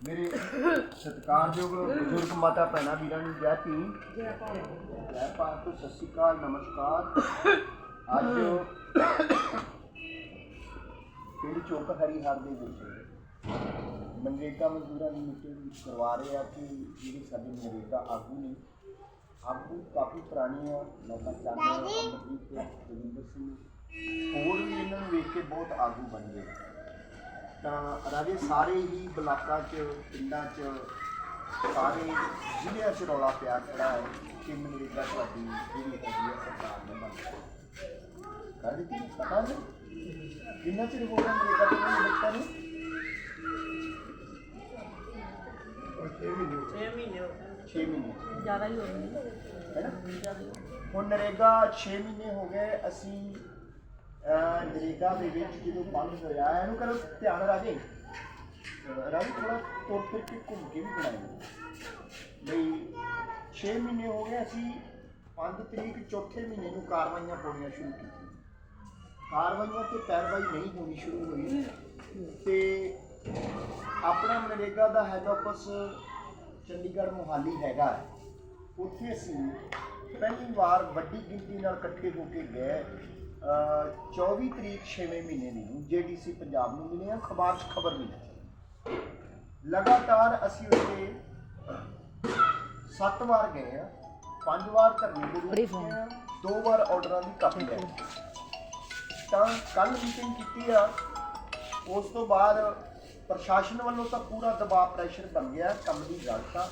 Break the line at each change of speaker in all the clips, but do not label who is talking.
ਮੇਰੇ ਸਤਿਕਾਰਯੋਗ ਬਜ਼ੁਰਗ ਮਾਤਾ ਭੈਣਾਂ ਵੀਰਾਂ ਨੂੰ ਜੈ ਭੀਮ ਜੈ ਭਾਰਤ ਸਤਿ ਸ਼੍ਰੀ ਅਕਾਲ ਨਮਸਕਾਰ ਅੱਜ ਪਿੰਡ ਚੌਕ ਹਰੀਹਰ ਦੇ ਵਿੱਚ ਮਨਰੇਗਾ ਮਜ਼ਦੂਰਾਂ ਦੀ ਮੀਟਿੰਗ ਕਰਵਾ ਰਹੇ ਆ ਕਿ ਜਿਹੜੇ ਸਾਡੇ ਮਨਰੇਗਾ ਆਗੂ ਨੇ ਆਗੂ ਕਾਫੀ ਪੁਰਾਣੇ ਆ ਲੋਕਾਂ ਚਾਹੁੰਦੇ ਆ ਅਮਰਜੀਤ ਤੇ ਰਵਿੰਦਰ ਸਿੰਘ ਹੋਰ ਵੀ ਇਹਨਾਂ ਨੂੰ ਵੇਖ ਕੇ ਬਹੁਤ ਆਗੂ ਬਣ ਗਏ ਤਾਂ ਰਾਜੇ ਸਾਰੇ ਹੀ ਬਲਾਕਾਂ 'ਚ ਪਿੰਡਾਂ 'ਚ ਸਾਰੇ ਜ਼ਿਲ੍ਹਿਆਂ 'ਚ ਰੌਲਾ ਪਿਆ ਖੜਾ ਹੈ ਕਿ ਮਨਰੇਗਾ ਸਾਡੀ ਜਿਹੜੀ ਹੈਗੀ ਹੈ ਸਰਕਾਰ ਨੇ ਬੰਦ ਕਰ ਦਿੱਤੀ ਪਤਾ ਨਹੀਂ ਕਿੰਨਾ ਚਿਰ ਹੋ ਗਿਆ ਮਨਰੇਗਾ ਤੇ ਨਹੀਂ ਦਿੱਤਾ ਨਹੀਂ? 6 ਮਹੀਨੇ
6 ਮਹੀਨੇ ਹੋ ਗਏ।
6 ਮਹੀਨੇ।
ਜ਼ਿਆਦਾ ਹੀ ਹੋ ਗਏ।
ਹੈ ਨਾ?
ਜ਼ਿਆਦਾ ਹੀ ਹੋ ਗਏ।
ਹੁਣ ਨਰੇਗਾ 6 ਮਹੀਨੇ ਹੋ ਗਏ ਅਸੀਂ ਅਹ, ਨਰੇਗਾ ਦੇ ਵਿੱਚ ਜਦੋਂ ਬੰਦ ਹੋਇਆ ਇਹਨੂੰ ਕਰੋ ਧਿਆਨ ਰਾਜੇ। ਅਹ, ਰਾਜੇ ਥੋੜਾ ਤੁਰ ਫਿਰ ਕੇ ਘੁੰਮ ਕੇ ਵੀ ਬਣਾਏ ਬਈ 6 ਮਹੀਨੇ ਹੋ ਗਏ ਅਸੀਂ 5 ਤਰੀਕ ਚੌਥੇ ਮਹੀਨੇ ਨੂੰ ਕਾਰਵਾਈਆਂ ਪਾਉਣੀਆਂ ਸ਼ੁਰੂ ਕੀਤੀਆਂ। ਕਾਰਵਾਈਆਂ ਤੇ ਪੈਰਵਾਈ ਨਹੀਂ ਹੋਣੀ ਸ਼ੁਰੂ ਹੋਈ। ਤੇ ਆਪਣਾ ਨਰੇਗਾ ਦਾ ਹੈਡ ਆਫਿਸ ਚੰਡੀਗੜ੍ਹ ਮੁਹਾਲੀ ਹੈਗਾ ਉੱਥੇ ਅਸੀਂ ਪਹਿਲੀ ਵਾਰ ਵੱਡੀ ਗਿਣਤੀ ਨਾਲ ਇਕੱਠੇ ਹੋ ਕੇ ਗਏ। 24 ਤਰੀਕ 6ਵੇਂ ਮਹੀਨੇ ਦੀ ਨੂੰ ਜੀਡੀਸੀ ਪੰਜਾਬ ਨੂੰ ਮਿਲੇ ਆ। ਅਖਬਾਰ 'ਚ ਖਬਰ ਮਿਲੀ। ਲਗਾਤਾਰ ਅਸੀਂ ਉੱਥੇ ਸੱਤ ਵਾਰ ਗਏ ਆ। ਪੰਜ ਵਾਰ ਧਰਨੇ ਦੇ ਰੂਪ ਦੋ ਵਾਰ ਆਰਡਰਾਂ ਦੀ ਕਾਪੀ ਲੈ ਤਾਂ ਕੱਲ ਮੀਟਿੰਗ ਕੀਤੀ ਆ। ਉਸ ਤੋਂ ਬਾਅਦ ਪ੍ਰਸ਼ਾਸਨ ਵੱਲੋਂ ਤਾਂ ਪੂਰਾ ਦਬਾਅ ਪ੍ਰੈਸ਼ਰ ਬਣ ਗਿਆ ਕੰਮ ਦੀ ਗੱਲ ਤਾਂ।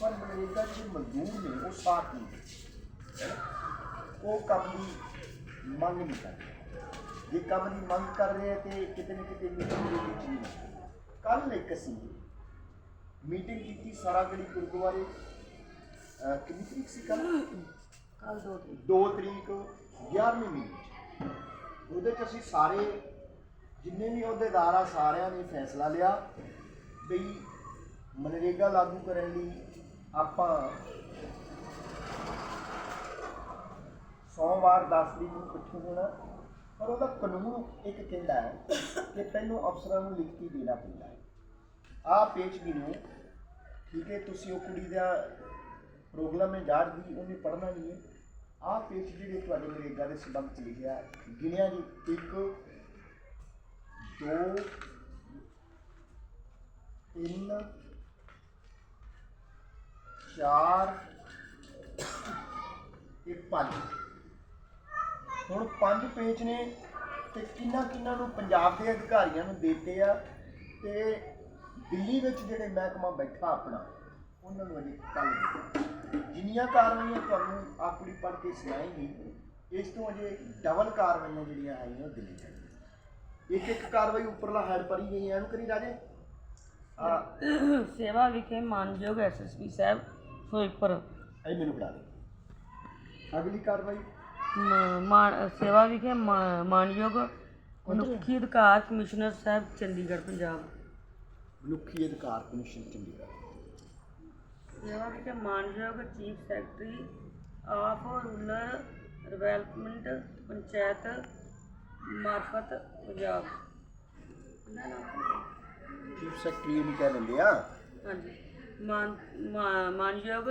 ਪਰ ਮਨਰੇਗਾ ਜਿਹੜੇ ਮਜ਼ਦੂਰ ਨੇ, ਉਹ ਸਾਥ ਨਹੀਂ ਦੇ ਰਹੇ। ਉਹ ਕੰਮ ਦੀ ਮੰਗ ਨਹੀਂ ਕਰ ਰਹੇ। ਜੇ ਕੰਮ ਦੀ ਮੰਗ ਕਰ ਰਹੇ ਤੇ ਕਿਤੇ ਨਾ ਕਿਤੇ ਮੀਟਿੰਗ ਦੇ ਵਿੱਚ ਨਹੀਂ। ਕੱਲ ਇੱਕ ਅਸੀਂ ਮੀਟਿੰਗ ਕੀਤੀ ਸਾਰਾਗੜੀ ਗੁਰਦੁਆਰੇ। ਅਹ ਕਿੰਨੀ ਤਰੀਕ ਸੀ ਕੱਲ
ਕੱਲ ਦੋ ਦਿਨ
2 ਤਰੀਕ 11ਵੀਂ ਮਹੀਨੇ ਉਹਦੇ 'ਚ ਅਸੀਂ ਸਾਰੇ ਜਿੰਨੇ ਵੀ ਅਹੁਦੇਦਾਰ ਆ ਸਾਰਿਆਂ ਨੇ ਫੈਸਲਾ ਲਿਆ ਬਈ ਮਨਰੇਗਾ ਲਾਗੂ ਕਰਨ ਲਈ ਆਪਾਂ ਸੋਮਵਾਰ 10 ਦੀ ਨੂੰ ਇਕੱਠੇ ਹੋਣਾ, ਪਰ ਉਹਦਾ ਕਾਨੂੰਨ ਇੱਕ ਕਹਿੰਦਾ ਹੈ ਕਿ ਪਹਿਲੋਂ ਅਫਸਰਾਂ ਨੂੰ ਲਿਖਤੀ ਦੇਣਾ ਪੈਂਦਾ ਹੈ। ਆਹ ਪੇਜ ਨੂੰ, ਠੀਕ ਹੈ, ਤੁਸੀਂ ਉਹ ਕੁੜੀ ਦਾ ਪ੍ਰੋਗਰਾਮ ਹੈ, ਜਾੜ ਦੀ, ਉਹਨੇ ਪੜ੍ਹਨਾ ਨਹੀਂ ਹੈ। ਆਹ ਪੇਜ ਜਿਹੜੇ ਤੁਹਾਡੇ ਨਰੇਗਾ ਦੇ ਸੰਬੰਧ ਚ ਲਿਖਿਆ ਗਿਣਿਆ ਜੀ, ਇੱਕ, ਦੋ, ਤਿੰਨ, ਚਾਰ ਤੇ ਪੰਜ। ਹੁਣ ਪੰਜ ਪੇਜ ਨੇ ਤੇ ਕਿੰਨਾ ਕਿੰਨਾ ਨੂੰ ਪੰਜਾਬ ਦੇ ਅਧਿਕਾਰੀਆਂ ਨੂੰ ਦਿੱਤੇ ਆ ਤੇ ਦਿੱਲੀ ਵਿੱਚ ਜਿਹੜੇ ਮਹਿਕਮਾ ਬੈਠਾ ਆਪਣਾ ਉਹਨਾਂ ਨੂੰ ਅਜੇ ਕੱਲ ਜਿੰਨੀਆਂ ਕਾਰਵਾਈਆਂ ਤੁਹਾਨੂੰ ਆਪਣੀ ਪੜ੍ਹ ਕੇ ਸੁਣਾਏਗੀ ਇਸ ਤੋਂ ਅਜੇ ਡਬਲ ਕਾਰਵਾਈਆਂ ਜਿਹੜੀਆਂ ਆਈਆਂ ਉਹ ਦਿੱਲੀ ਜਾਣਗੀਆਂ ਇੱਕ ਇੱਕ ਕਾਰਵਾਈ ਉੱਪਰਲਾ ਹੈਡ ਪਰੀ ਗਈ ਇਹਨੂੰ ਕਰੀ ਰਾਜੇ?
ਸੇਵਾ ਵਿਖੇ ਮਾਨਯੋਗ ਐਸਐਸਪੀ ਸਾਹਿਬ ਫਿਰੋਜ਼ਪੁਰ।
ਇਹ ਮੈਨੂੰ ਬਣਾ ਦੇ। ਅਗਲੀ ਕਾਰਵਾਈ
ਮ- ਸੇਵਾ ਵਿਖੇ ਮਾ- ਮਾਨਯੋਗ ਮਨੁੱਖੀ ਅਧਿਕਾਰ ਕਮਿਸ਼ਨਰ ਸਾਹਿਬ ਚੰਡੀਗੜ੍ਹ ਪੰਜਾਬ।
ਮਨੁੱਖੀ ਅਧਿਕਾਰ ਕਮਿਸ਼ਨ ਚੰਡੀਗੜ੍ਹ।
ਸੇਵਾ ਵਿਖੇ ਮਾਨਯੋਗ chief secretary of rural development panchayat ਮਾਰਫਤ Punjab.
Chief secretary ਇਹਨੂੰ ਕਹਿ ਦਿੰਦੇ ਆ।
ਹਾਂਜੀ। ਮਾਨ ਮਾਨਯੋਗ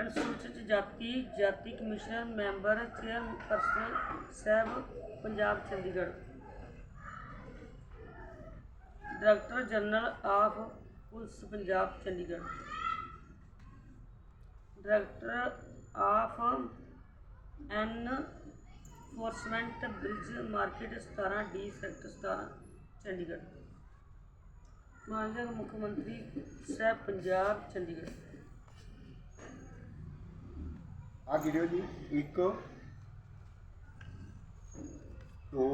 ਅਨੁਸੂਚਿਤ ਜਾਤੀ ਜਾਤੀ commission member chairperson Sahib, Punjab Chandigarh. Director general of police, Punjab Chandigarh. Director of enforcement bridge market 17 D sector 17 Chandigarh. ਮਾਨਯੋਗ ਮੁੱਖ ਮੰਤਰੀ ਸਾਹਿਬ, ਪੰਜਾਬ, ਚੰਡੀਗੜ੍ਹ।
ਆ ਗਿਣਿਓ ਜੀ? 1 2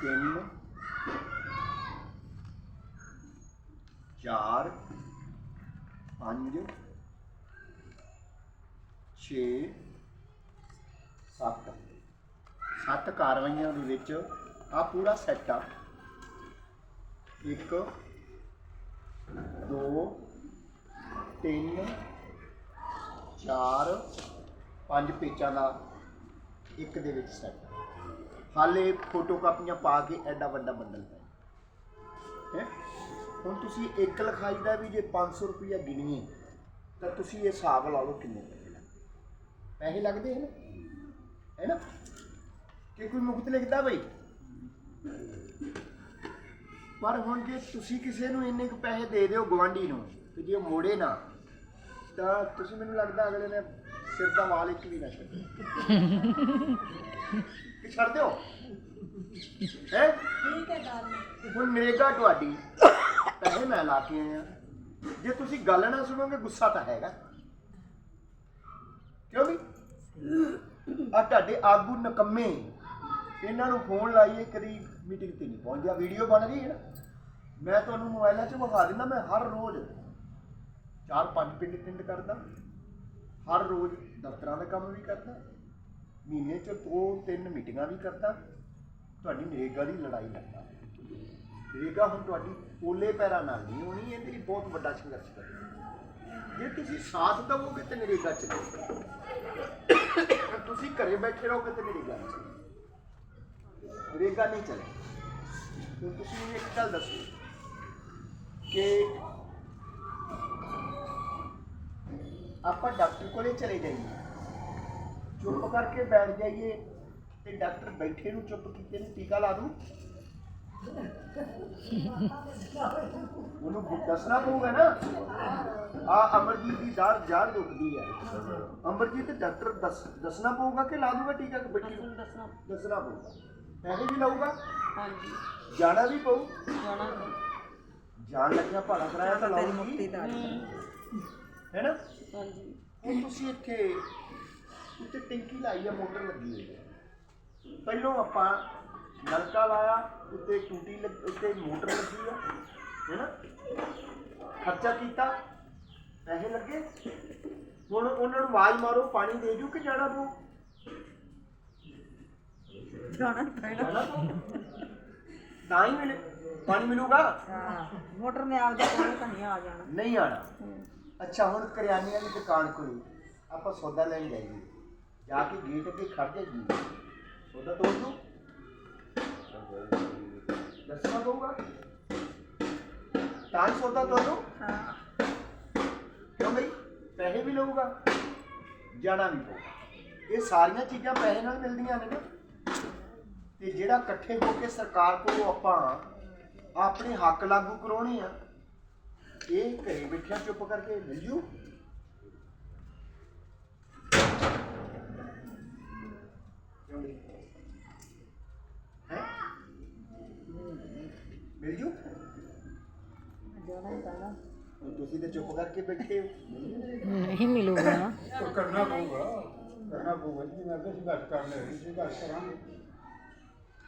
3 4 5 6 7 ਸੱਤ ਕਾਰਵਾਈਆਂ ਦੇ ਵਿੱਚ ਆ ਪੂਰਾ ਸੈੱਟ ਆ। 1 2 ਤਿੰਨ, ਚਾਰ, ਪੰਜ ਪੇਚਾਂ ਦਾ ਇੱਕ ਦੇ ਵਿੱਚ ਸੈੱਟ ਹਾਲੇ ਫੋਟੋ ਕਾਪੀਆਂ ਪਾ ਕੇ ਐਡਾ ਵੱਡਾ ਬੰਡਲ ਹੈ। ਹੈ? ਹੁਣ ਤੁਸੀਂ ਇੱਕ ਲਿਖਾਈ ਦਾ ਵੀ ਜੇ 500 ਰੁਪਇਆ ਗਿਣੀਏ, ਤਾਂ ਤੁਸੀਂ ਇਹ ਹਿਸਾਬ ਲਾ ਲਓ ਕਿੰਨੇ ਪੈਸੇ ਲੱਗਦੇ ਪੈਸੇ ਲੱਗਦੇ ਹਨ ਹੈ ਨਾ? ਕਿ ਕੋਈ ਮੁਕਤ ਲਿਖਦਾ ਬਈ? ਪਰ ਹੁਣ ਜੇ ਤੁਸੀਂ ਕਿਸੇ ਨੂੰ ਇੰਨੇ ਕੁ ਪੈਸੇ ਦੇ ਦਿਓ ਗਵਾਂਢੀ ਨੂੰ, ਤੇ ਜੇ ਉਹ ਮੋੜੇ ਨਾ ਤਾਂ ਤੁਸੀਂ ਮੈਨੂੰ ਲੱਗਦਾ ਅਗਲੇ ਨੇ ਸਿਰ ਦਾ ਵਾਲ ਇੱਕ ਵੀ ਨਾ ਛੱਡੇ ਕਿ ਛੱਡ ਦਿਓ? ਹੈ?
ਠੀਕ ਹੈ ਗੱਲ
ਹੁਣ ਨਰੇਗਾ ਤੁਹਾਡੀ ਪੈਸੇ ਮੈਂ ਲਾ ਕੇ ਆਇਆ। ਜੇ ਤੁਸੀਂ ਗੱਲ ਨਾ ਸੁਣੋਗੇ ਗੁੱਸਾ ਤਾਂ ਹੈਗਾ। ਕਿਉਂ ਵੀ? ਆ ਤੁਹਾਡੇ ਆਗੂ ਨਕੰਮੇ ਇਹਨਾਂ ਨੂੰ ਫੋਨ ਲਾਈਏ ਕਦੀ ਮੀਟਿੰਗ ਤੇ ਨਹੀਂ ਪਹੁੰਚਿਆ। ਵੀਡੀਓ ਬਣ ਰਹੀ ਹੈ ਨਾ। ਮੈਂ ਤੁਹਾਨੂੰ ਮੋਬਾਈਲਾਂ 'ਚ ਵਿਖਾ ਦਿੰਦਾ ਮੈਂ ਹਰ ਰੋਜ਼ ਚਾਰ ਪੰਜ ਪਿੰਡ ਪਿੰਡ ਕਰਦਾ। ਹਰ ਰੋਜ਼ ਦਫ਼ਤਰਾਂ ਦਾ ਕੰਮ ਵੀ ਕਰਦਾ। ਮਹੀਨੇ 'ਚ ਦੋ ਤਿੰਨ ਮੀਟਿੰਗਾਂ ਵੀ ਕਰਦਾ। ਤੁਹਾਡੀ ਨਰੇਗਾ ਦੀ ਲੜਾਈ ਲੜਦਾ ਨਰੇਗਾ ਹੁਣ ਤੁਹਾਡੀ ਓਲੇ ਪੈਰਾਂ ਨਾਲ ਨਹੀਂ ਹੋਣੀ ਇਹਦੇ ਲਈ ਬਹੁਤ ਵੱਡਾ ਸੰਘਰਸ਼ ਕਰਨਾ ਜੇ ਤੁਸੀਂ ਸਾਥ ਦਵੋਗੇ ਤੇ ਨਰੇਗਾ ਚੱਲੇਗਾ ਤੁਸੀਂ ਘਰੇ ਬੈਠੇ ਰਹੋਗੇ ਤੇ ਨਰੇਗਾ ਨਹੀਂ। ਚੱਲੇਗੀ ਨਰੇਗਾ ਨਹੀਂ ਚੱਲੇਗੀ ਤੁਸੀਂ ਮੈਨੂੰ ਇੱਕ ਗੱਲ ਦੱਸੋ ਕਿ ਆਪਾਂ ਡਾਕਟਰ ਕੋਲੇ ਚਲੇ ਜਾਈਏ। ਚੁੱਪ ਕਰਕੇ ਬੈਠ ਜਾਈਏ ਤੇ ਡਾਕਟਰ ਬੈਠੇ ਨੂੰ ਚੁੱਪ ਕੀਤੇ ਨੂੰ ਟੀਕਾ ਲਾ ਦੂ। ਉਹਨੂੰ ਦੱਸਣਾ ਪਊਗਾ ਨਾ। ਆ ਅਮਰਜੀਤ ਦੀ ਦਾੜ ਜਾੜ ਦੁਖਦੀ ਹੈ। ਅਮਰਜੀਤ ਡਾਕਟਰ ਦੱਸ ਦੱਸਣਾ ਪਊਗਾ ਕਿ ਲਾ ਦੂਗਾ ਟੀਕਾ ਕਿ ਬੈਠੀ ਨੂੰ?
ਦੱਸਣਾ।
ਦੱਸਣਾ ਪਊਗਾ। ਪੈਸੇ ਵੀ ਲਊਗਾ।
ਹਾਂਜੀ।
ਜਾਣਾ ਵੀ ਪਊ।
ਜਾਣਾ
ਜਾਣ ਲੱਗਿਆ ਭਾੜਾ ਕਰਾਇਆ ਤਾਂ ਲਾਉਗੀ ਹੈ ਨਾ?
ਹਾਂਜੀ।
ਹੁਣ ਤੁਸੀਂ ਇੱਥੇ ਉੱਤੇ ਟੈਂਕੀ ਲਾਈ ਆ ਮੋਟਰ ਲੱਗੀ ਹੋਈ ਹੈ ਪਹਿਲੋਂ ਆਪਾਂ ਨਲਕਾ ਲਾਇਆ ਉੱਤੇ ਟੂਟੀ ਲੱਗ ਉੱਤੇ ਮੋਟਰ ਲੱਗੀ ਆ ਹੈ ਨਾ ਖਰਚਾ ਕੀਤਾ ਪੈਸੇ ਲੱਗੇ। ਹੁਣ ਉਹਨਾਂ ਨੂੰ ਆਵਾਜ਼ ਮਾਰੋ ਪਾਣੀ ਦੇ ਜੂ ਕਿ ਜਾਣਾ ਪਊ?
ਜਾਣਾ ਪੈਣਾ।
ਤਾਂ ਹੀ ਮਿਲੇ ਪਾਣੀ ਮਿਲੂਗਾ?
ਹਾਂ ਮੋਟਰ ਨੇ ਆਪਦੇ ਕੋਲ ਤਾਂ ਨਹੀਂ ਆ ਜਾਣਾ।
ਨਹੀਂ ਆਣਾ। ਅੱਛਾ ਹੁਣ ਕਰਿਆਨੇ ਦੀ ਦੁਕਾਨ ਕੋਲ ਆਪਾਂ ਸੌਦਾ ਲੈਣ ਜਾਈਏ। ਜਾ ਕੇ ਗੇਟ ਅੱਗੇ ਖੜ ਜਾਈਏ। ਸੌਦਾ ਤੋੜ ਦੂ ਦੱਸਣਾ ਪਊਗਾ? ਤਾਂ ਹੀ ਸੌਦਾ ਤੋੜ ਦੂ
ਹਾਂ।
ਕਿਉਂ ਬਈ? ਪੈਸੇ ਵੀ ਲਊਗਾ। ਜਾਣਾ ਵੀ ਪਊਗਾ। ਇਹ ਸਾਰੀਆਂ ਚੀਜ਼ਾਂ ਪੈਸੇ ਨਾਲ ਮਿਲਦੀਆਂ ਨੇ ਨਾ। ਤੇ ਜਿਹੜਾ ਇਕੱਠੇ ਹੋ ਕੇ ਸਰਕਾਰ ਕੋਲੋਂ ਆਪਾਂ ਆਪਣੇ ਹੱਕ ਲਾਗੂ ਕਰਾਉਣੇ ਆ ਇਹ ਘਰੇ ਬੈਠਿਆਂ ਚੁੱਪ ਕਰਕੇ ਮਿਲ ਜੂ ਹੈ? ਮਿਲ ਜੂ?
ਜਾਣਾ ਪੈਣਾ
ਹੁਣ ਤੁਸੀਂ ਤੇ ਚੁੱਪ ਕਰਕੇ ਬੈਠੇ ਹੋ।
ਨਹੀਂ ਮਿਲੂਗਾ।
ਉਹ ਕਰਨਾ ਪਊਗਾ। ਕਰਨਾ ਪਊਗਾ ਜੀ ਮੈਂ ਤਾਂ ਸੰਘਰਸ਼ ਕਰਨਾ ਹੈ ਸੰਘਰਸ਼ ਕਰਾਂਗੇ।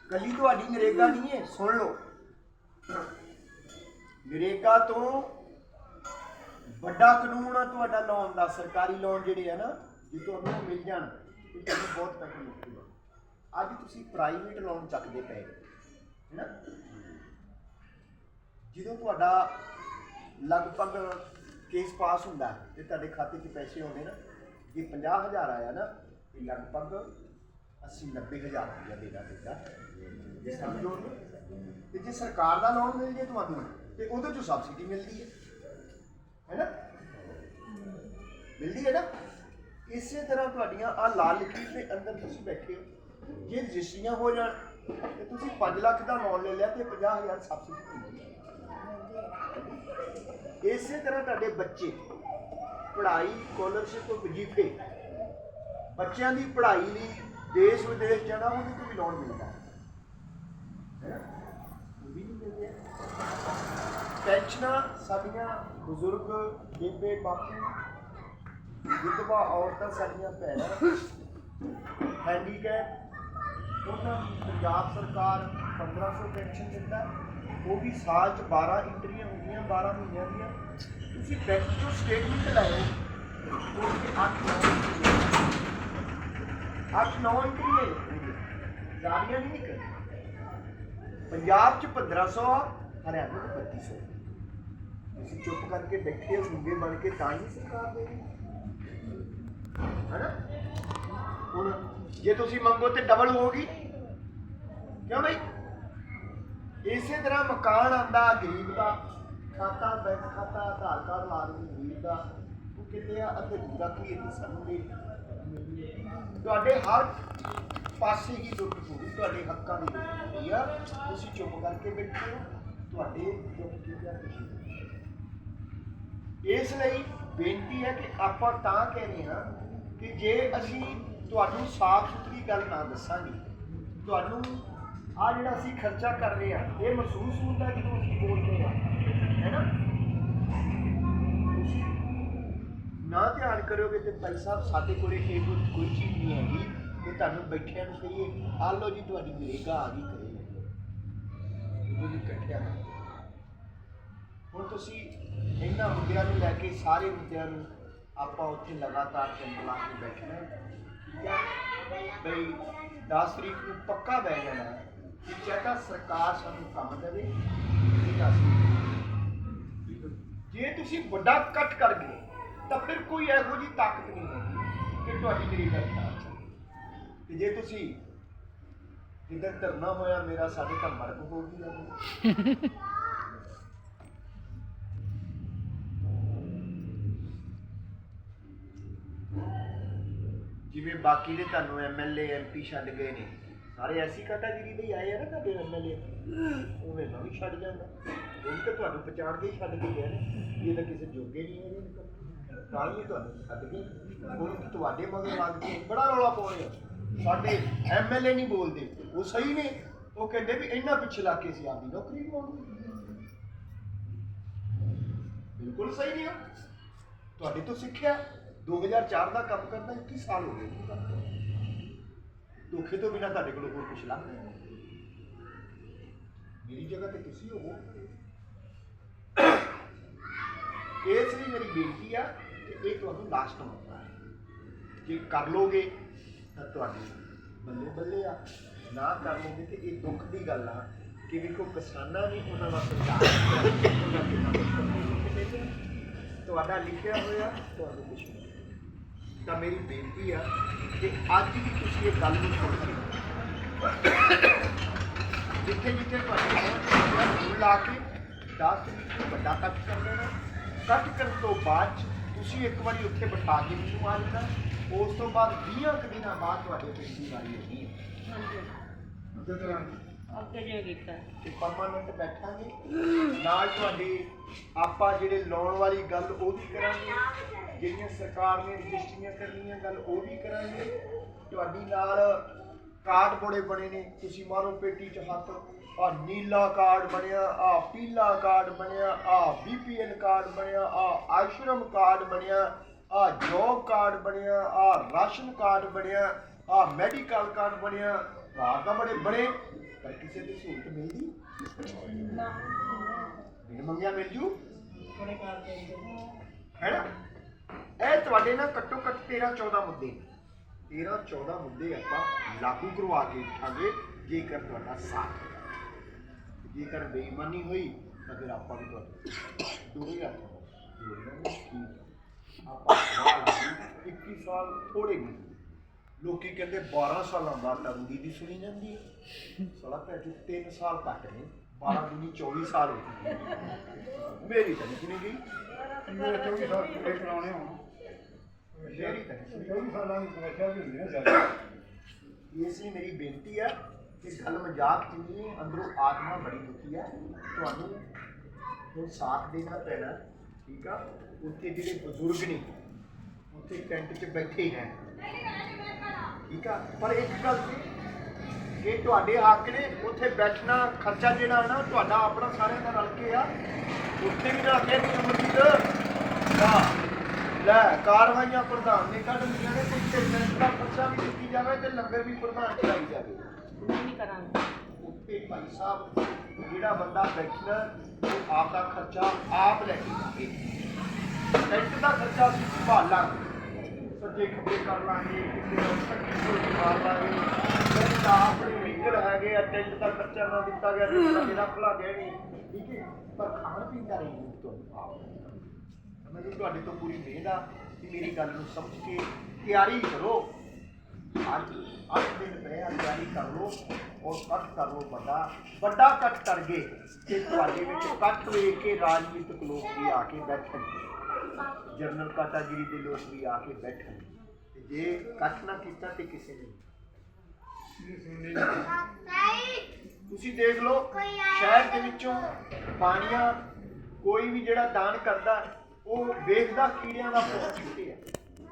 ਕੱਲੀ ਤੁਹਾਡੀ ਨਰੇਗਾ ਨਹੀਂ ਹੈ ਸੁਣ ਲਓ। ਨਰੇਗਾ ਤੋਂ ਵੱਡਾ ਕਾਨੂੰਨ ਆ ਤੁਹਾਡਾ ਲੋਨ ਦਾ ਸਰਕਾਰੀ ਲੋਨ ਜਿਹੜੇ ਆ ਨਾ ਜੇ ਤੁਹਾਨੂੰ ਮਿਲ ਜਾਣ ਤੇ ਤੁਹਾਨੂੰ ਬਹੁਤ ਪੈਸੇ ਆ। ਅੱਜ ਤੁਸੀਂ ਪ੍ਰਾਈਵੇਟ ਲੋਨ ਚੱਕਦੇ ਪਏ ਹੋ, ਹੈ ਨਾ ਜਦੋਂ ਤੁਹਾਡਾ ਲਗਭਗ ਕੇਸ ਪਾਸ ਹੁੰਦਾ ਹੈ ਤੇ ਤੁਹਾਡੇ ਖਾਤੇ 'ਚ ਪੈਸੇ ਆਉਂਦੇ ਨਾ ਜੇ 50000 ਆਇਆ ਨਾ ਤੇ ਲਗਭਗ 80 90000 ਰੁਪਇਆ ਦੇਣਾ ਪੈਂਦਾ। ਜੇ ਸਭ ਲੋਨ ਤੇ ਜੇ ਸਰਕਾਰ ਦਾ ਲੋਨ ਮਿਲ ਜੇ ਤੁਹਾਨੂੰ ਤੇ ਉਹਦੇ ਚੋਂ ਸਬਸਿਡੀ ਮਿਲਦੀ ਹੈ ਹੈ ਨਾ? ਮਿਲਦੀ ਹੈ ਨਾ? ਇਸੇ ਤਰ੍ਹਾਂ ਤੁਹਾਡੀਆਂ ਆ ਲਾਲ ਲਿਖੀ ਦੇ ਅੰਦਰ ਤੁਸੀਂ ਬੈਠੇ ਹੋ। ਜੇ ਰਜਿਸਟਰੀਆਂ ਹੋ ਜਾਣ, ਤੇ ਤੁਸੀਂ 5 ਲੱਖ ਦਾ ਲੋਨ ਲੈ ਲਿਆ ਤੇ 50000 ਸਬਸਿਡੀ ਮਿਲਦੀ ਇਸੇ ਤਰ੍ਹਾਂ ਤੁਹਾਡੇ ਬੱਚੇ, ਪੜ੍ਹਾਈ ਸਕਾਲਰਸ਼ਿਪ ਵਜੀਫੇ, ਬੱਚਿਆਂ ਦੀ ਪੜ੍ਹਾਈ ਲਈ ਦੇਸ਼, ਵਿਦੇਸ਼ ਜਾਣਾ ਉਹਦੇ ਤੇ ਵੀ ਲੋਨ ਮਿਲਦਾ। ਹੈ ਹੈਂ? ਪੈਨਸ਼ਨਾਂ ਸਾਡੀਆਂ ਬਜ਼ੁਰਗ, ਬੇਬੇ, ਬਾਪੂ, ਵਿਧਵਾ ਔਰਤਾਂ ਸਾਡੀਆਂ ਭੈਣਾਂ ਹੈਂਡੀਕੈਪ ਉਹਨਾਂ ਨੂੰ ਪੰਜਾਬ ਸਰਕਾਰ 1500 ਪੈਨਸ਼ਨ ਦਿੰਦਾ ਉਹ ਵੀ ਸਾਲ ਚ 12 ਇੰਟਰੀਆਂ ਹੁੰਦੀਆਂ 12 ਮਹੀਨਿਆਂ ਦੀਆਂ। ਤੁਸੀਂ ਬੈਂਕ ਤੋਂ ਸਟੇਟਮੈਂਟ ਲਾਓ। ਉਹ 8 ਅੱਠ ਨੌ ਇੰਟਰੀਆਂ ਜ਼ਿਆਦੀਆਂ ਨਹੀਂ ਨਿਕਲ ਪੰਜਾਬ ਚ 1500 ਹਰਿਆਣਾ ਚ 3200 ਤੁਸੀਂ ਚੁੱਪ ਕਰਕੇ ਬੈਠੇ ਹੋ, ਗੁੰਗੇ ਬਣ ਕੇ ਤਾਂ ਹੀ ਸਰਕਾਰ ਦੇ ਹੈਨਾ? ਹੁਣ ਜੇ ਤੁਸੀਂ ਮੰਗੋ ਤੇ ਡਬਲ ਹੋਗੀ ਕਿਉਂ ਬਈ? ਇਸੇ ਤਰ੍ਹਾਂ ਮਕਾਨ ਆਂਦਾ ਗਰੀਬ ਦਾ, ਖਾਤਾ, ਬੈਂਕ ਖਾਤਾ, ਆਧਾਰ ਕਾਰਡ ਲਾ ਦੇ ਗਰੀਬ ਦਾ। ਉਹ ਕਿਤੇ ਆ? ਅਤੇ ਦੂਜਾ ਕੀ ਇਹ ਸਾਨੂੰ ਦੇ। ਤੁਹਾਡੇ ਹਰ ਪਾਸੇ ਦੀ ਲੁੱਟ ਪੂਰੀ ਤੁਹਾਡੇ ਹੱਕਾਂ ਦੀ ਲੁੱਟ ਪੂਰੀ ਆ। ਤੁਸੀਂ ਚੁੱਪ ਕਰਕੇ ਬੈਠੇ ਹੋ। ਤੁਹਾਡੇ ਚੁੱਪ ਕੀ ਖੁਸ਼ੀ ਇਸ ਲਈ ਬੇਨਤੀ ਹੈ ਕਿ ਆਪਾਂ ਤਾਂ ਕਹਿੰਦੇ ਹਾਂ ਕਿ ਜੇ ਅਸੀਂ ਤੁਹਾਨੂੰ ਸਾਫ਼ ਸੁਥਰੀ ਗੱਲ ਨਾ ਦੱਸਾਂਗੇ, ਤੁਹਾਨੂੰ ਆ ਜਿਹੜਾ ਅਸੀਂ ਖਰਚਾ ਕਰ ਰਹੇ ਹਾਂ, ਇਹ ਮਹਿਸੂਸ ਹੁੰਦਾ ਜਦੋਂ ਅਸੀਂ ਬੋਲਦੇ ਹਾਂ, ਹੈ ਨਾ? ਨਾ ਧਿਆਨ ਕਰੋਗੇ ਤੇ ਭਾਈ ਸਾਹਿਬ, ਸਾਡੇ ਕੋਲੇ ਇਹ ਕੋਈ ਕੋਈ ਚੀਜ਼ ਨਹੀਂ ਹੈਗੀ ਕਿ ਤੁਹਾਨੂੰ ਬੈਠਿਆਂ ਨੂੰ ਕਹੀਏ ਆ ਲਓ ਜੀ, ਤੁਹਾਡੀ ਨਰੇਗਾ ਆ ਗਈ ਕਰੇ ਜੀ ਇਕੱਠਿਆਂ ਨਾਲ ਹੁਣ ਤੁਸੀਂ ਇਹਨਾਂ ਮੁੱਦਿਆਂ ਨੂੰ ਲੈ ਕੇ ਸਾਰੇ ਮੁੱਦਿਆਂ ਨੂੰ ਆਪਾਂ ਉੱਥੇ ਲਗਾਤਾਰ ਚੰਦ ਲਾ ਕੇ ਬੈਠਣਾ ਠੀਕ ਹੈ। ਬਈ 10 ਤਰੀਕ ਨੂੰ ਪੱਕਾ ਬਹਿ ਜਾਣਾ ਹੈ ਕਿ ਚਾਹਤਾ ਸਰਕਾਰ ਸਾਨੂੰ ਕੰਮ ਦੇਵੇ, ਠੀਕ ਹੈ ਜੇ ਤੁਸੀਂ ਵੱਡਾ ਕੱਟ ਕਰ ਗਏ, ਤਾਂ ਫਿਰ ਕੋਈ ਇਹੋ ਜੀ ਤਾਕਤ ਨਹੀਂ ਹੈਗੀ ਕਿ ਤੁਹਾਡੀ ਮੇਰੀ ਗੱਲ ਤੇ ਜੇ ਤੁਸੀਂ ਜਿੱਦਾਂ ਧਰਨਾ ਹੋਇਆ, ਮੇਰਾ ਸਾਡੇ ਤਾਂ ਮਰਗ ਹੋ ਗਈ ਜਾਂਦੀ ਜਿਵੇਂ ਬਾਕੀ ਦੇ ਤੁਹਾਨੂੰ ਐਮਐਲਏ ਐਮਪੀ ਛੱਡ ਗਏ ਨੇ। ਸਾਰੇ ਐਸੀ ਕੈਟਾਗਰੀ ਦੇ ਹੀ ਆਏ ਆ ਨਾ ਤੁਹਾਡੇ ਐਮਐਲਏ ਉਵੇਂ ਮੈਂ ਵੀ ਛੱਡ ਜਾਂਦਾ। ਉਹ ਤਾਂ ਤੁਹਾਨੂੰ ਪਛਾਣ ਕੇ ਹੀ ਛੱਡ ਕੇ ਗਏ ਨੇ। ਇਹ ਤਾਂ ਕਿਸੇ ਜੋਗੇ ਨਹੀਂ ਹੈਗੇ। ਤਾਂ ਹੀ ਤੁਹਾਨੂੰ ਛੱਡ ਗਏ। ਹੁਣ ਤੁਹਾਡੇ ਮਗਰ ਲੱਗ ਕੇ ਬੜਾ ਰੌਲਾ ਪਾਉਂਦੇ ਆ। ਸਾਡੇ ਐਮਐਲਏ ਨਹੀਂ ਬੋਲਦੇ। ਉਹ ਸਹੀ ਨੇ। ਉਹ ਕਹਿੰਦੇ ਵੀ ਇੰਨਾ ਪਿੱਛੇ ਲਾ ਕੇ ਅਸੀਂ ਆਪਦੀ ਨੌਕਰੀ ਪਾਉਣੀ ਬਿਲਕੁਲ ਸਹੀ ਨਹੀਂ ਆ ਤੁਹਾਡੇ ਤੋਂ ਸਿੱਖਿਆ। 2004 ਦਾ ਕੰਮ ਕਰਦਾ 21 ਸਾਲ ਹੋ ਗਏ ਧੋਖੇ ਤੋਂ ਬਿਨਾ ਤੁਹਾਡੇ ਕੋਲ ਹੋਰ ਕੁਝ ਲੱਗ। ਨਹੀਂ ਮੇਰੀ ਜਗ੍ਹਾ ਤੇ ਤੁਸੀਂ ਹੋ। ਇਸ ਲਈ ਮੇਰੀ ਬੇਨਤੀ ਆ ਕਿ ਇਹ ਤੁਹਾਨੂੰ ਲਾਸਟ ਮੌਕਾ ਹੈ। ਜੇ ਕਰ ਲੋਗੇ, ਤਾਂ ਤੁਹਾਡੀ ਬੱਲੇ ਬੱਲੇ ਆ। ਨਾ ਕਰ ਲੋਗੇ ਤੇ ਇਹ ਦੁੱਖ ਦੀ ਗੱਲ ਆ ਕਿ ਵੇਖੋ, ਕਿਸਾਨਾਂ ਨੇ ਉਹਨਾਂ ਵਾਸਤੇ ਸਰਕਾਰ ਤੁਹਾਡਾ ਲਿਖਿਆ ਹੋਇਆ, ਤੁਹਾਨੂੰ ਕੁਝ ਤਾਂ ਮੇਰੀ ਬੇਨਤੀ ਆ ਕਿ ਅੱਜ ਵੀ ਤੁਸੀਂ ਇਹ ਗੱਲ ਨੂੰ ਸੁਣ ਕੇ ਜਿੱਥੇ ਜਿੱਥੇ ਤੁਹਾਡੇ ਕੋਲ ਲਾ ਕੇ 10 ਤਰੀਕ ਨੂੰ ਵੱਡਾ ਕੱਟ ਕਰ ਲੈਣਾ। ਕੱਟ ਕਰਨ ਤੋਂ ਬਾਅਦ 'ਚ ਤੁਸੀਂ ਇੱਕ ਵਾਰੀ ਉੱਥੇ ਬਿਠਾ ਕੇ ਮੈਨੂੰ ਆ ਜਾਣਾ ਉਸ ਤੋਂ ਬਾਅਦ 20 ਕੁ ਦਿਨਾਂ ਬਾਅਦ ਤੁਹਾਡੇ ਪਿੰਡ ਦੀ ਵਾਰੀ ਹੋਣੀ ਹੈ
ਉਸੇ ਤਰ੍ਹਾਂ
ਅੱਗੇ ਜੇ ਕੀਤਾ।
ਤੇ ਪਰਮਾਨੈਂਟ ਬੈਠਾਂਗੇ। ਨਾਲ ਤੁਹਾਡੀ ਆਪਾਂ ਜਿਹੜੇ ਲਾਉਣ ਵਾਲੀ ਗੱਲ ਉਹ ਵੀ ਕਰਾਂਗੇ। ਜਿਹੜੀਆਂ ਸਰਕਾਰ ਨੇ ਰਜਿਸਟਰੀਆਂ ਕਰਨੀਆਂ ਗੱਲ ਉਹ ਵੀ ਕਰਾਂਗੇ। ਤੁਹਾਡੀ ਨਾਲ ਕਾਰਡ ਬੜੇ ਬਣੇ ਨੇ। ਤੁਸੀਂ ਮਾਰੋ ਪੇਟੀ 'ਚ ਹੱਥ। ਆ ਨੀਲਾ ਕਾਰਡ ਬਣਿਆ ਆ ਪੀਲਾ ਕਾਰਡ ਬਣਿਆ ਆ ਬੀਪੀਐਲ ਕਾਰਡ ਬਣਿਆ ਆ ਆਸ਼ਰਮ ਕਾਰਡ ਬਣਿਆ ਆ ਜੋਬ ਕਾਰਡ ਬਣਿਆ ਆ ਰਾਸ਼ਨ ਕਾਰਡ ਬਣਿਆ ਆ ਮੈਡੀਕਲ ਕਾਰਡ ਬਣਿਆ। ਕਾਰਡ ਤਾਂ ਬੜੇ ਬੜੇ ਪਰ ਕਿਸੇ ਦੀ ਸਹੂਲਤ ਮਿਲਦੀ? ਬਿਨ ਮੰਗਿਆ ਮਿਲ ਜੂ? ਹੈ ਨਾ। ਇਹ ਤੁਹਾਡੇ ਨਾਲ ਘੱਟੋ ਘੱਟ 13 14 ਮੁੱਦੇ ਨੇ। 13 14 ਮੁੱਦੇ ਆਪਾਂ ਲਾਗੂ ਕਰਵਾ ਕੇ ਉਠਾਂਗੇ ਜੇਕਰ ਤੁਹਾਡਾ ਸਾਥ ਹੋਇਆ। ਜੇਕਰ ਬੇਈਮਾਨੀ ਹੋਈ, ਤਾਂ ਫਿਰ ਆਪਾਂ ਵੀ ਤੁਹਾਡੇ ਦੋਵੇਂ ਹੱਥ ਜੋੜਾਂਗੇ ਠੀਕ ਆਪਾਂ ਸਵਾਲ 21 ਸਾਲ ਥੋੜੇ ਨਹੀਂ ਲੋਕੀ ਕਹਿੰਦੇ 12 ਸਾਲਾਂ ਬਾਅਦ ਨਰੂੜੀ ਦੀ ਸੁਣੀ ਜਾਂਦੀ ਹੈ। ਸਾਲਾ ਭੈਣ 3 ਸਾਲ ਘੱਟ ਨੇ। 12 ਦੂਣੀ 24 ਸਾਲ ਹੋ ਗਏ ਮੇਰੀ ਤਾਂ ਨਹੀਂ ਸੁਣੀ ਗਈ
ਮੇਰੇ 24 ਸਾਲ ਪੂਰੇ ਕਰਾਉਣੇ ਹੋਣ
ਮੇਰੀ ਤਾਂ ਨਹੀਂ ਸੁਣੀ
24 ਸਾਲਾਂ ਦੀ ਸਮੱਸਿਆ ਵੀ ਹੁੰਦੀ ਹੈ ਜ਼ਿਆਦਾ
ਇਸ ਲਈ ਮੇਰੀ ਬੇਨਤੀ ਹੈ ਕਿ ਗੱਲ ਮਜ਼ਾਕ ਚ ਨਹੀਂ ਹੈ, ਅੰਦਰੋਂ ਆਤਮਾ ਬੜੀ ਦੁਖੀ ਹੈ ਤੁਹਾਨੂੰ ਹੁਣ ਸਾਥ ਦੇਣਾ ਪੈਣਾ ਠੀਕ ਆ ਉੱਥੇ ਜਿਹੜੇ ਬਜ਼ੁਰਗ ਨੇ ਉੱਥੇ ਟੈਂਟ 'ਚ ਬੈਠੇ ਹੀ ਰਹਿਣ ਠੀਕ ਆ ਪਰ ਇੱਕ ਗੱਲ ਕਿ ਤੁਹਾਡੇ ਹੱਕ ਨੇ ਉੱਥੇ ਬੈਠਣਾ ਖਰਚਾ ਜਿਹੜਾ ਨਾ ਤੁਹਾਡਾ ਆਪਣਾ ਸਾਰਿਆਂ ਦਾ ਰਲ ਕੇ ਆ। ਉੱਥੇ ਵੀ ਨਾ ਕੇ ਅਮਰਜੀਤ ਲੈ ਲੈ ਕਾਰਵਾਈਆਂ ਪ੍ਰਧਾਨ ਨੇ ਕੱਢ ਲਈਆਂ ਨੇ ਤੇ ਟੈਂਟ ਦਾ ਖਰਚਾ ਵੀ ਦਿੱਤੀ ਜਾਵੇ ਤੇ ਲੰਗਰ ਵੀ ਪ੍ਰਧਾਨ ਚਲਾਈ ਜਾਵੇ।
ਨਹੀਂ ਕਰਾਂਗੇ।
ਉੱਥੇ ਭਾਈ ਸਾਹਿਬ ਜਿਹੜਾ ਬੰਦਾ ਬੈਠਣਾ ਉਹ ਆਪ ਦਾ ਖਰਚਾ ਆਪ ਲੈ ਕੇ ਜਾਵੇ। ਟੈਂਟ ਦਾ ਖਰਚਾ ਅਸੀਂ ਸੰਭਾਲਾਂਗੇ। ਸੱਜੇ ਖੱਬੇ ਕਰ ਲਾਂਗੇ ਕਿਸੇ ਨੂੰ ਕੋਈ ਮਾਰ ਲਾਂਗੇ। ਵਹੀਕਲ ਹੈਗੇ ਆ ਟੈਂਟ ਦਾ ਖਰਚਾ ਨਾ ਦਿੱਤਾ ਗਿਆ ਤੇ ਜਿਹੜਾ ਖੁਲਾ ਗਏ ਨਹੀਂ ਠੀਕ ਹੈ? ਪਰ ਖਾਣ ਪੀਣ ਦਾ ਨਹੀਂ ਤੁਹਾਨੂੰ ਆਪ ਮੈਨੂੰ ਤੁਹਾਡੇ ਤੋਂ ਪੂਰੀ ਮਿਹਨਤ ਆ ਕਿ ਮੇਰੀ ਗੱਲ ਨੂੰ ਸਮਝ ਕੇ ਤਿਆਰੀ ਕਰੋ। ਅੱਜ ਅੱਠ ਦਿਨ ਆ ਤਿਆਰੀ ਕਰ ਲਓ ਔਰ ਕੱਟ ਕਰ ਲਓ ਵੱਡਾ। ਵੱਡਾ ਕੱਟ ਕਰ ਗਏ ਤੇ ਤੁਹਾਡੇ ਵਿੱਚ ਕੱਟ ਵੇਖ ਕੇ ਰਾਜਨੀਤਿਕ ਲੋਕ ਵੀ ਆ ਕੇ ਬੈਠਣਗੇ ਜਨਰਲ ਕਾਟਾਗਿਰੀ ਦੇ ਲੋਕ ਵੀ ਆ ਕੇ ਬੈਠਣਗੇ ਤੇ ਜੇ ਕੱਟ ਨਾ ਕੀਤਾ ਤੇ ਕਿਸੇ ਨੇ ਤੁਸੀਂ ਦੇਖ ਲਓ ਸ਼ਹਿਰ ਦੇ ਵਿੱਚੋਂ ਪਾਣੀਆਂ ਕੋਈ ਵੀ ਜਿਹੜਾ ਦਾਨ ਕਰਦਾ ਉਹ ਵੇਖਦਾ ਕੀੜਿਆਂ ਦਾ ਭੌਂ ਕਿੱਥੇ ਹੈ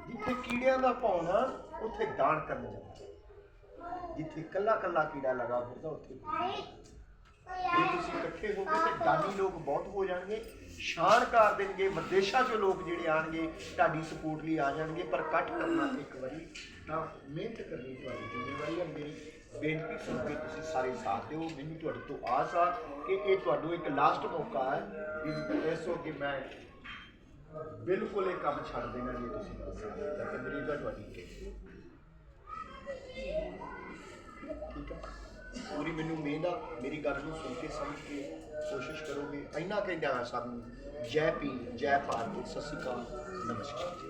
ਜਿੱਥੇ ਕੀੜਿਆਂ ਦਾ ਭੌਂ ਨਾ ਉੱਥੇ ਦਾਨ ਕਰਨ ਜਾਂਦਾ। ਜਿੱਥੇ ਕੱਲਾ ਕੱਲਾ ਕੀੜਾ ਲਗਾ ਫਿਰਦਾ ਉੱਥੇ। ਜੇ ਤੁਸੀਂ ਇਕੱਠੇ ਹੋ ਕੇ ਤੇ ਦਾਨੀ ਲੋਕ ਬਹੁਤ ਹੋ ਜਾਣਗੇ ਸ਼ਾਨ ਕਰ ਦੇਣਗੇ ਵਿਦੇਸ਼ਾਂ ਚੋਂ ਲੋਕ ਜਿਹੜੇ ਆਣਗੇ ਤੁਹਾਡੀ ਸਪੋਰਟ ਲਈ ਆ ਜਾਣਗੇ ਪਰ ਕੱਟ ਕਰਨਾ ਇੱਕ ਵਾਰੀ ਤਾਂ ਮਿਹਨਤ ਕਰਨੀ ਤੁਹਾਡੀ ਜ਼ਿੰਮੇਵਾਰੀ ਹੈ ਮੇਰੀ। ਬੇਨਤੀ ਸੁਣ ਕੇ ਤੁਸੀਂ ਸਾਰੇ ਸਾਥ ਦਿਓ। ਮੈਨੂੰ ਤੁਹਾਡੇ ਤੋਂ ਆਸ ਆ ਕਿ ਇਹ ਤੁਹਾਨੂੰ ਇੱਕ ਲਾਸਟ ਮੌਕਾ ਹੈ ਵੀ ਐਸੋ ਕਿ ਮੈਂ ਬਿਲਕੁਲ ਇਹ ਕੰਮ ਛੱਡ ਦੇਣਾ ਜੇ ਤੁਸੀਂ ਦੱਸੋਗੇ ਤਾਂ ਅਮਰੀਕਾ ਤੁਹਾਡੀ ਠੀਕ ਹੈ? ਪੂਰੀ ਮੈਨੂੰ ਉਮੀਦ ਆ, ਮੇਰੀ ਗੱਲ ਨੂੰ ਸੁਣ ਕੇ, ਸਮਝ ਕੇ ਕੋਸ਼ਿਸ਼ ਕਰੋਗੇ। ਇੰਨਾ ਕਹਿੰਦਾ ਹਾਂ ਸਭ ਨੂੰ ਜੈ ਪੀ ਜੈ ਭਾਰਤ, ਸਤਿ ਸ਼੍ਰੀ ਅਕਾਲ। ਨਮਸਕਾਰ।